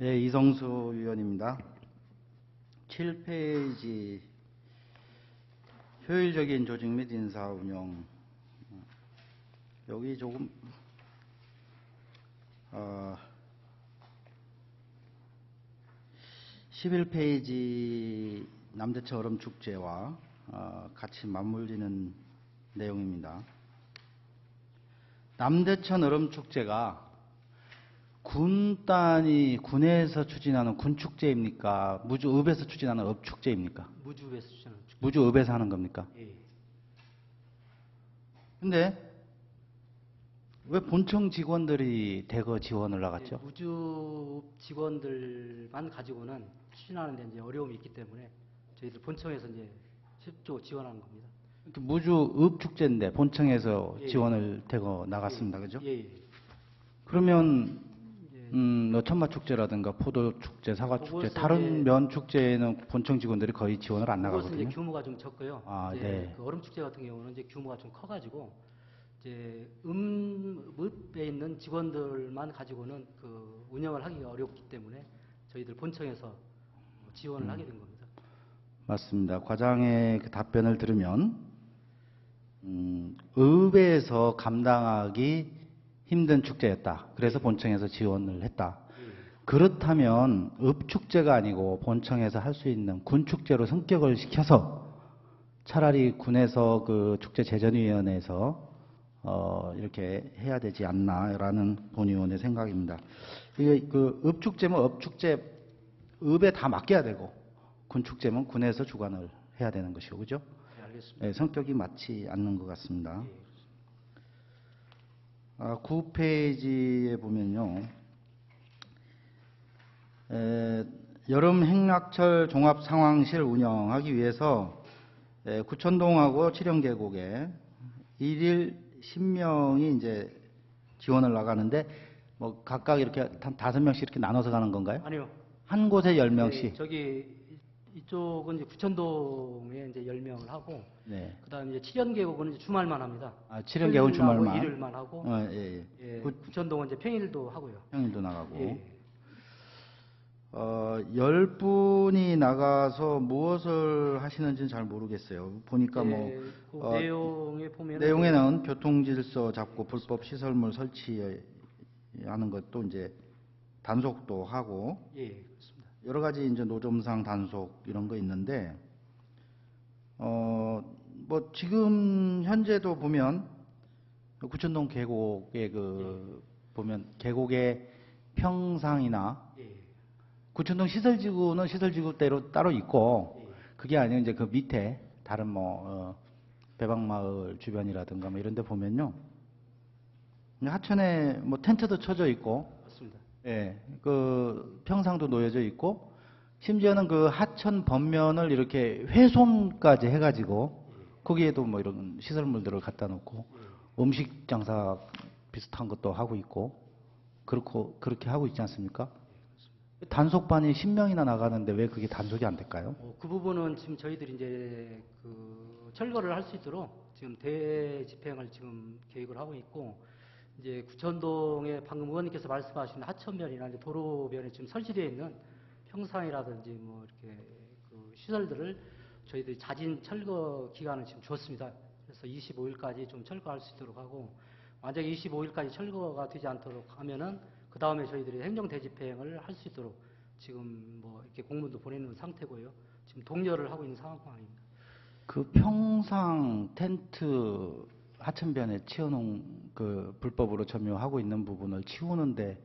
예, 이성수 위원입니다. 7페이지 효율적인 조직 및 인사 운영 여기 조금 어, 11페이지 남대천 얼음 축제와 어, 같이 맞물리는 내용입니다. 남대천 얼음 축제가 군단이 군에서 추진하는 군축제입니까? 무주읍에서 추진하는 읍축제입니까? 무주에서 추천하는 축. 무주읍에서 하는 겁니까? 예. 근데 왜 본청 직원들이 대거 지원을 나갔죠? 무주 직원들만 가지고는 추진하는 데 이제 어려움이 있기 때문에 저희들 본청에서 이제 실적으로 지원하는 겁니다. 그 무주읍 축제인데 본청에서 예, 예. 지원을 대거 나갔습니다. 그죠? 예. 예. 그러면 음, 뭐 천마 축제라든가 포도 축제, 사과 축제, 그것은 다른 이제- 면 축제에는 본청 직원들이 거의 지원을 안 그것은 이제 나가거든요. 규모가 좀 적고요. 아, 이제 네. 그 얼음 축제 같은 경우는 이제 규모가 좀 커가지고 이제 음읍에 있는 직원들만 가지고는 그 운영을 하기가 어렵기 때문에 저희들 본청에서 지원을 음. 하게 된 겁니다. 맞습니다. 과장의 그 답변을 들으면 음, 읍에서 감당하기 힘든 축제였다. 그래서 본청에서 지원을 했다. 예. 그렇다면 읍 축제가 아니고 본청에서 할 수 있는 군 축제로 성격을 시켜서 차라리 군에서 그 축제 재전위원회에서 어, 이렇게 해야 되지 않나라는 본 의원의 생각입니다. 이게 그 읍 축제면 읍 축제 읍에 다 맡겨야 되고 군 축제면 군에서 주관을 해야 되는 것이고 그죠? 네, 알겠습니다. 예, 성격이 맞지 않는 것 같습니다. 예. 아, 9페이지에 보면요. 에, 여름 행락철 종합 상황실 운영하기 위해서 에, 구천동하고 칠영계곡에 일일 10명이 이제 지원을 나가는데 뭐 각각 이렇게 한 다섯 명씩 이렇게 나눠서 가는 건가요? 아니요. 한 곳에 열 네, 명씩. 저기 이쪽은 이제 구천동에 이제 10명을 하고 네. 그다음에 이제 칠연 계곡은 이제 주말만 합니다. 아, 칠연 계곡은 토요일하고 주말만. 일요일만 하고 어, 예, 예. 예, 구- 구천동은 이제 평일도 하고요. 평일도 나가고. 예. 어, 열 분이 나가서 무엇을 하시는지는 잘 모르겠어요. 보니까 뭐, 예, 그 어, 내용에 보면 내용에는 교통질서 잡고 불법 시설물 설치하는 것도 이제 단속도 하고 예. 여러 가지 이제 노점상 단속 이런 거 있는데 어 뭐 지금 현재도 보면 구천동 계곡의 그 보면 계곡의 평상이나 예. 구천동 시설지구는 시설지구대로 따로 있고 예. 그게 아니고 이제 그 밑에 다른 뭐 어, 배방마을 주변이라든가 뭐 이런 데 보면요 하천에 뭐 텐트도 쳐져 있고. 예, 그 평상도 놓여져 있고 심지어는 그 하천 범면을 이렇게 훼손까지 해가지고 거기에도 뭐 이런 시설물들을 갖다 놓고 음식 장사 비슷한 것도 하고 있고 그렇고 그렇게 하고 있지 않습니까? 단속반이 10명이나 나가는데 왜 그게 단속이 안 될까요? 어, 그 부분은 지금 저희들이 이제 그 철거를 할 수 있도록 지금 대집행을 지금 계획을 하고 있고 이제 구천동에 방금 의원님께서 말씀하신 하천변이나 이제 도로변에 지금 설치되어 있는 평상이라든지 뭐 이렇게 그 시설들을 저희들이 자진 철거 기간을 지금 줬습니다. 그래서 25일까지 좀 철거할 수 있도록 하고 만약에 25일까지 철거가 되지 않도록 하면은 그 다음에 저희들이 행정 대집행을 할 수 있도록 지금 뭐 이렇게 공문도 보내는 상태고요. 지금 독려를 하고 있는 상황입니다. 그 평상 텐트 하천변에 치워놓은 그 불법으로 점유하고 있는 부분을 치우는데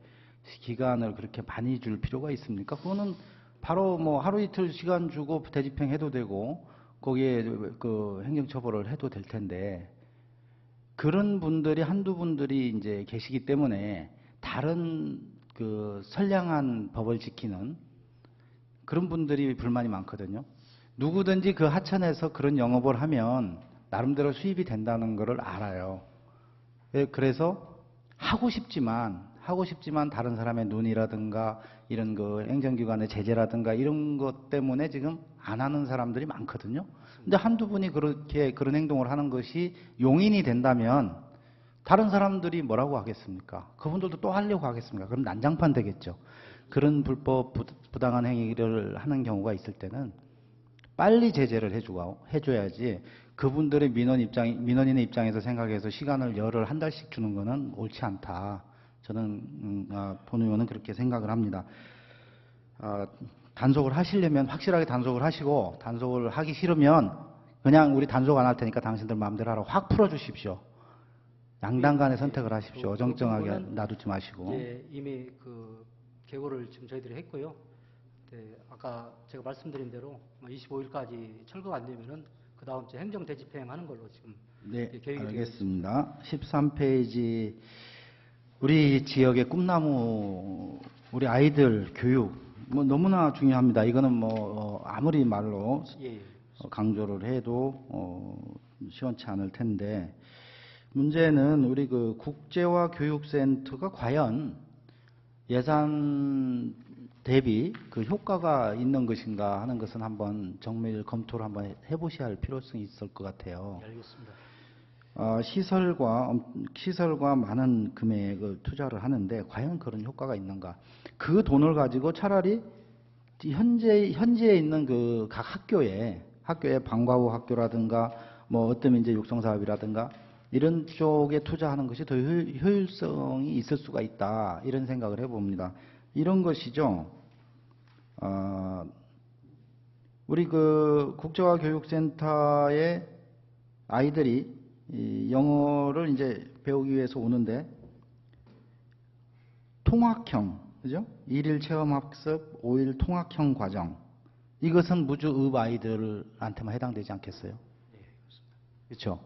기간을 그렇게 많이 줄 필요가 있습니까? 그거는 바로 뭐 하루 이틀 시간 주고 대집행 해도 되고 거기에 그 행정처벌을 해도 될 텐데 그런 분들이 한두 분들이 이제 계시기 때문에 다른 그 선량한 법을 지키는 그런 분들이 불만이 많거든요. 누구든지 그 하천에서 그런 영업을 하면 나름대로 수입이 된다는 것을 알아요. 예, 그래서 하고 싶지만 하고 싶지만 다른 사람의 눈이라든가 이런 그 행정기관의 제재라든가 이런 것 때문에 지금 안 하는 사람들이 많거든요. 근데 한두 분이 그렇게 그런 행동을 하는 것이 용인이 된다면 다른 사람들이 뭐라고 하겠습니까? 그분들도 또 하려고 하겠습니까? 그럼 난장판 되겠죠. 그런 불법 부- 부당한 행위를 하는 경우가 있을 때는 빨리 제재를 해주고 해줘야지 그분들의 민원 입장 민원인의 입장에서 생각해서 시간을 열을 한 달씩 주는 것은 옳지 않다. 저는 음, 아, 본 의원은 그렇게 생각을 합니다. 아, 단속을 하시려면 확실하게 단속을 하시고 단속을 하기 싫으면 그냥 우리 단속 안 할 테니까 당신들 마음대로 하라고 확 풀어주십시오. 양당 간의 선택을 하십시오. 그 어정쩡하게 부분은 놔두지 마시고. 이제 이미 그 개고를 지금 저희들이 했고요. 네, 아까 제가 말씀드린 대로 25일까지 철거가 안 되면은 그 다음 주 행정 대집행하는 걸로 지금 네, 예, 계획이 알겠습니다. 13페이지 우리 지역의 꿈나무 우리 아이들 교육 뭐 너무나 중요합니다. 이거는 뭐 어, 아무리 말로 예, 예. 어, 강조를 해도 어, 시원치 않을 텐데 문제는 우리 그 국제화 교육센터가 과연 예산 대비 그 효과가 있는 것인가 하는 것은 한번 정밀 검토를 한번 해보셔야 할 필요성이 있을 것 같아요. 예, 알겠습니다. 어, 시설과 엄- 시설과 많은 금액을 투자를 하는데 과연 그런 효과가 있는가? 그 돈을 가지고 차라리 현재 현지에 있는 그 각 학교에 학교에 방과후 학교라든가 뭐 어떤 이제 육성 사업이라든가 이런 쪽에 투자하는 것이 더 효- 효율성이 있을 수가 있다 이런 생각을 해봅니다. 이런 것이죠. 어, 우리 그 국제화 교육센터에 아이들이 이 영어를 이제 배우기 위해서 오는데 통학형, 그죠? 일일 체험 학습, 5일 통학형 과정. 이것은 무주읍 아이들한테만 해당되지 않겠어요? 그렇죠?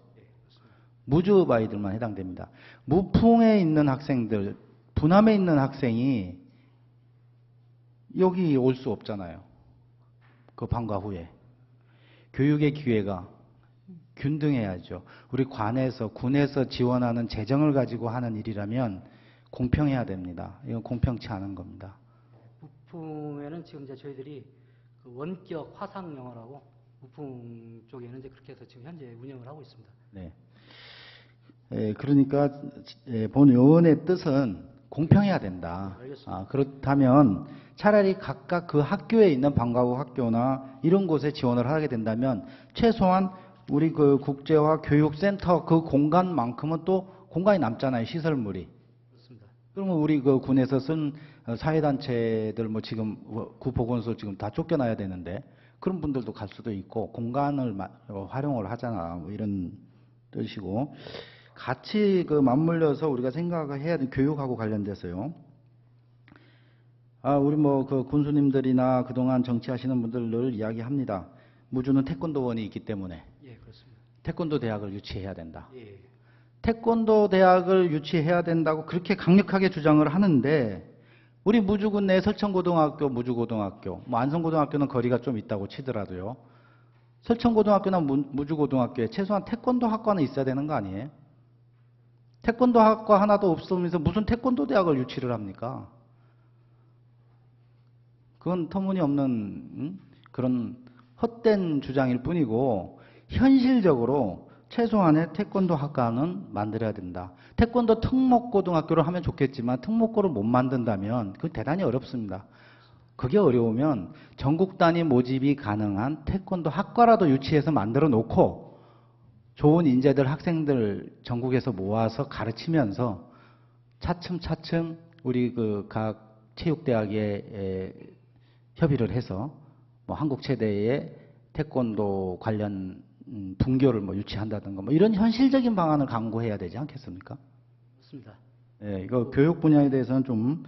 무주읍 아이들만 해당됩니다. 무풍에 있는 학생들, 부남에 있는 학생이 여기 올 수 없잖아요. 그 방과 후에. 교육의 기회가 균등해야죠. 우리 관에서, 군에서 지원하는 재정을 가지고 하는 일이라면 공평해야 됩니다. 이건 공평치 않은 겁니다. 부품에는 지금 이제 저희들이 그 원격 화상 영어라고 부품 쪽에는 이제 그렇게 해서 지금 현재 운영을 하고 있습니다. 네. 에, 그러니까 에, 본 의원의 뜻은 공평해야 된다. 아, 그렇다면 차라리 각각 그 학교에 있는 방과후 학교나 이런 곳에 지원을 하게 된다면 최소한 우리 그 국제화 교육센터 그 공간만큼은 또 공간이 남잖아요. 시설물이. 그렇습니다. 그러면 우리 그 군에서 쓴 어, 사회단체들 뭐 지금 어, 구보건소 지금 다 쫓겨나야 되는데 그런 분들도 갈 수도 있고 공간을 마- 어, 활용을 하잖아 뭐 이런 뜻이고 같이 그 맞물려서 우리가 생각을 해야 돼 교육하고 관련돼서요. 아 우리 뭐 그 군수님들이나 그동안 정치하시는 분들 늘 이야기합니다. 무주는 태권도원이 있기 때문에 예, 그렇습니다. 태권도 대학을 유치해야 된다. 예, 태권도 대학을 유치해야 된다고 그렇게 강력하게 주장을 하는데 우리 무주군 내 설천고등학교, 무주고등학교, 뭐 안성고등학교는 거리가 좀 있다고 치더라도요. 설천고등학교나 무- 무주고등학교에 최소한 태권도 학과는 있어야 되는 거 아니에요? 태권도 학과 하나도 없으면서 무슨 태권도 대학을 유치를 합니까? 그건 터무니없는 음? 그런 헛된 주장일 뿐이고 현실적으로 최소한의 태권도 학과는 만들어야 된다. 태권도 특목고등학교를 하면 좋겠지만 특목고를 못 만든다면 그건 대단히 어렵습니다. 그게 어려우면 전국 단위 모집이 가능한 태권도 학과라도 유치해서 만들어 놓고 좋은 인재들 학생들 전국에서 모아서 가르치면서 차츰 차츰 우리 그 각 체육대학에 에, 협의를 해서 뭐 한국 최대의 태권도 관련 음, 분교를 뭐 유치한다든가 뭐 이런 현실적인 방안을 강구해야 되지 않겠습니까? 그렇습니다. 예, 이거 교육 분야에 대해서는 좀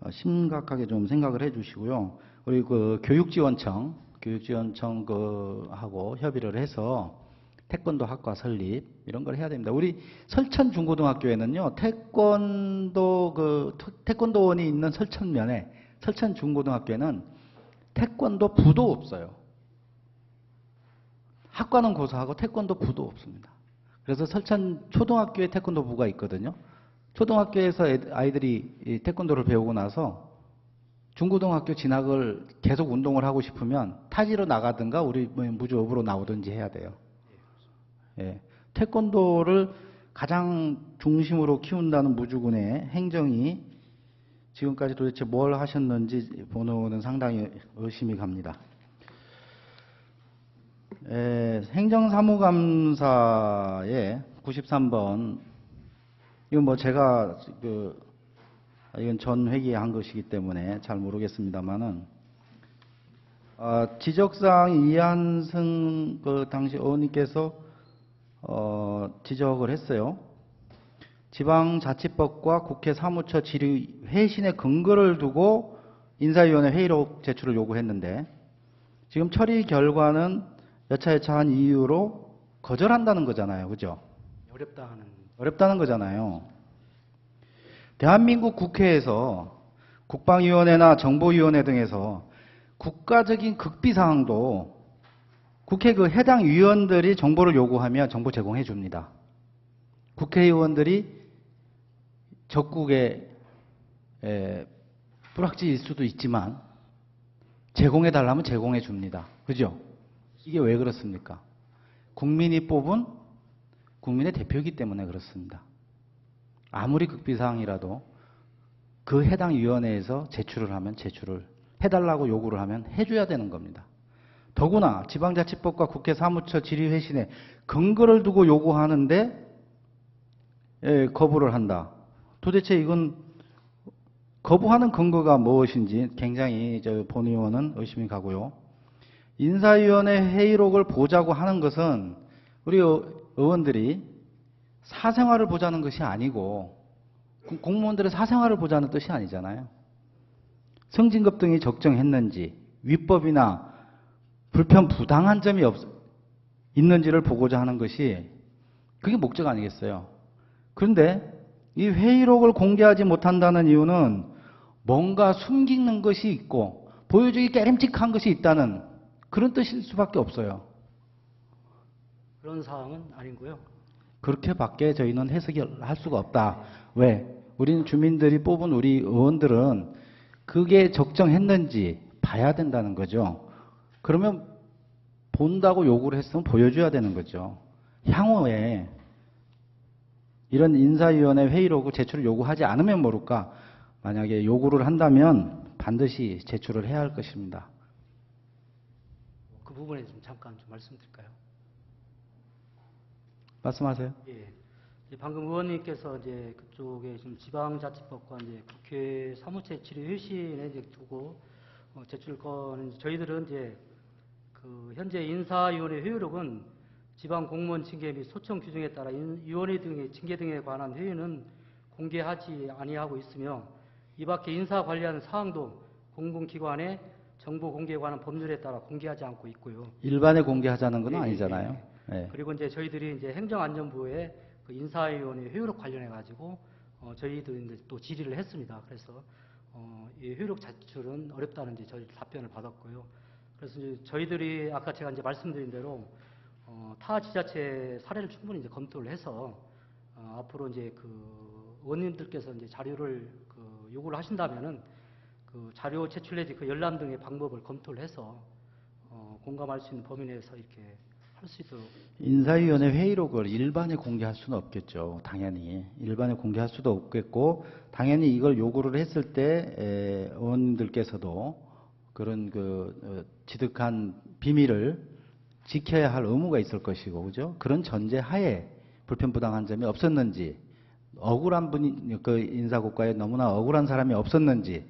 어, 심각하게 좀 생각을 해주시고요. 우리 그 교육지원청, 교육지원청 그 하고 협의를 해서 태권도 학과 설립 이런 걸 해야 됩니다. 우리 설천 중고등학교에는요 태권도 그 태- 태권도원이 있는 설천면에 설천 중고등학교에는 태권도 부도 없어요. 학과는 고사하고 태권도 부도 없습니다. 그래서 설천 초등학교에 태권도 부가 있거든요. 초등학교에서 애- 아이들이 이 태권도를 배우고 나서 중고등학교 진학을 계속 운동을 하고 싶으면 타지로 나가든가 우리 뭐 무주업으로 나오든지 해야 돼요. 예. 태권도를 가장 중심으로 키운다는 무주군의 행정이 지금까지 도대체 뭘 하셨는지 보는 상당히 의심이 갑니다. 에, 행정사무감사의 93번 이건 뭐 제가 그 아, 이건 전 회기한 것이기 때문에 잘 모르겠습니다만은 아, 지적사항 이한승 그 당시 의원님께서 어, 지적을 했어요. 지방자치법과 국회 사무처 질의 회신의 근거를 두고 인사위원회 회의록 제출을 요구했는데 지금 처리 결과는 여차여차한 이유로 거절한다는 거잖아요. 그죠? 어렵다 하는 어렵다는 거잖아요. 대한민국 국회에서 국방위원회나 정보위원회 등에서 국가적인 극비 사항도 국회 그 해당 위원들이 정보를 요구하면 정보 제공해 줍니다. 국회의원들이 적국의 에, 뿌락지일 수도 있지만 제공해 달라면 제공해 줍니다. 그죠? 이게 왜 그렇습니까? 국민이 뽑은 국민의 대표이기 때문에 그렇습니다. 아무리 극비사항이라도 그 해당 위원회에서 제출을 하면 제출을 해달라고 요구를 하면 해줘야 되는 겁니다. 더구나 지방자치법과 국회 사무처 질의 회신에 근거를 두고 요구하는데 예, 거부를 한다. 도대체 이건 거부하는 근거가 무엇인지 굉장히 저본 의원은 의심이 가고요. 인사위원회 회의록을 보자고 하는 것은 우리 의- 의원들이 사생활을 보자는 것이 아니고 공- 공무원들의 사생활을 보자는 뜻이 아니잖아요. 승진급 등이 적정했는지 위법이나 불편 부당한 점이 없, 있는지를 보고자 하는 것이 그게 목적 아니겠어요. 그런데 이 회의록을 공개하지 못한다는 이유는 뭔가 숨기는 것이 있고 보여주기 깨름직한 것이 있다는 그런 뜻일 수밖에 없어요. 그런 사항은 아니고요. 그렇게밖에 저희는 해석이 할 수가 없다. 왜? 우리는 주민들이 뽑은 우리 의원들은 그게 적정했는지 봐야 된다는 거죠. 그러면 본다고 요구를 했으면 보여줘야 되는 거죠. 향후에 이런 인사위원회 회의록을 제출을 요구하지 않으면 모를까 만약에 요구를 한다면 반드시 제출을 해야 할 것입니다. 그 부분에 좀 잠깐 좀 말씀드릴까요? 말씀하세요. 예. 방금 의원님께서 이제 그쪽에 지금 지방자치법과 이제 국회 사무처 질의 회신에 이제 두고 어, 제출 건은 이제 저희들은 이제 그 현재 인사위원회 회의록은 지방 공무원 징계 및 소청 규정에 따라 인- 위원회 등의 징계 등에 관한 회의는 공개하지 아니하고 있으며 이밖에 인사 관리하는 사항도 공공기관의 정보 공개에 관한 법률에 따라 공개하지 않고 있고요. 일반에 공개하자는 건 예, 예, 아니잖아요. 예. 그리고 이제 저희들이 이제 행정안전부에 그 인사위원회 회의록 관련해 가지고 어, 저희들이 이제 또 질의를 했습니다. 그래서 어, 이 회의록 자출은 어렵다는 저희 답변을 받았고요. 그래서 이제 저희들이 아까 제가 이제 말씀드린 대로 어, 타 지자체 사례를 충분히 이제 검토를 해서 어, 앞으로 이제 그 의원님들께서 이제 자료를 그 요구를 하신다면은 그 자료 제출 내지 그 열람 등의 방법을 검토를 해서 어, 공감할 수 있는 범위 내에서 이렇게 할 수 있도록 인사위원회 회의록을 일반에 공개할 수는 없겠죠. 당연히 일반에 공개할 수도 없겠고 당연히 이걸 요구를 했을 때 에, 의원님들께서도 그런 그 어, 지득한 비밀을 지켜야 할 의무가 있을 것이고 그죠? 그런 전제 하에 불편부당한 점이 없었는지 억울한 분이 그 인사국가에 너무나 억울한 사람이 없었는지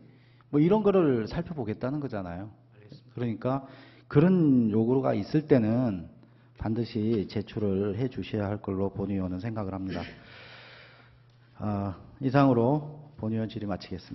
뭐 이런 거를 살펴보겠다는 거잖아요. 그러니까 그런 요구가 있을 때는 반드시 제출을 해 주셔야 할 걸로 본 의원은 생각을 합니다. 아, 이상으로 본 의원 질의 마치겠습니다.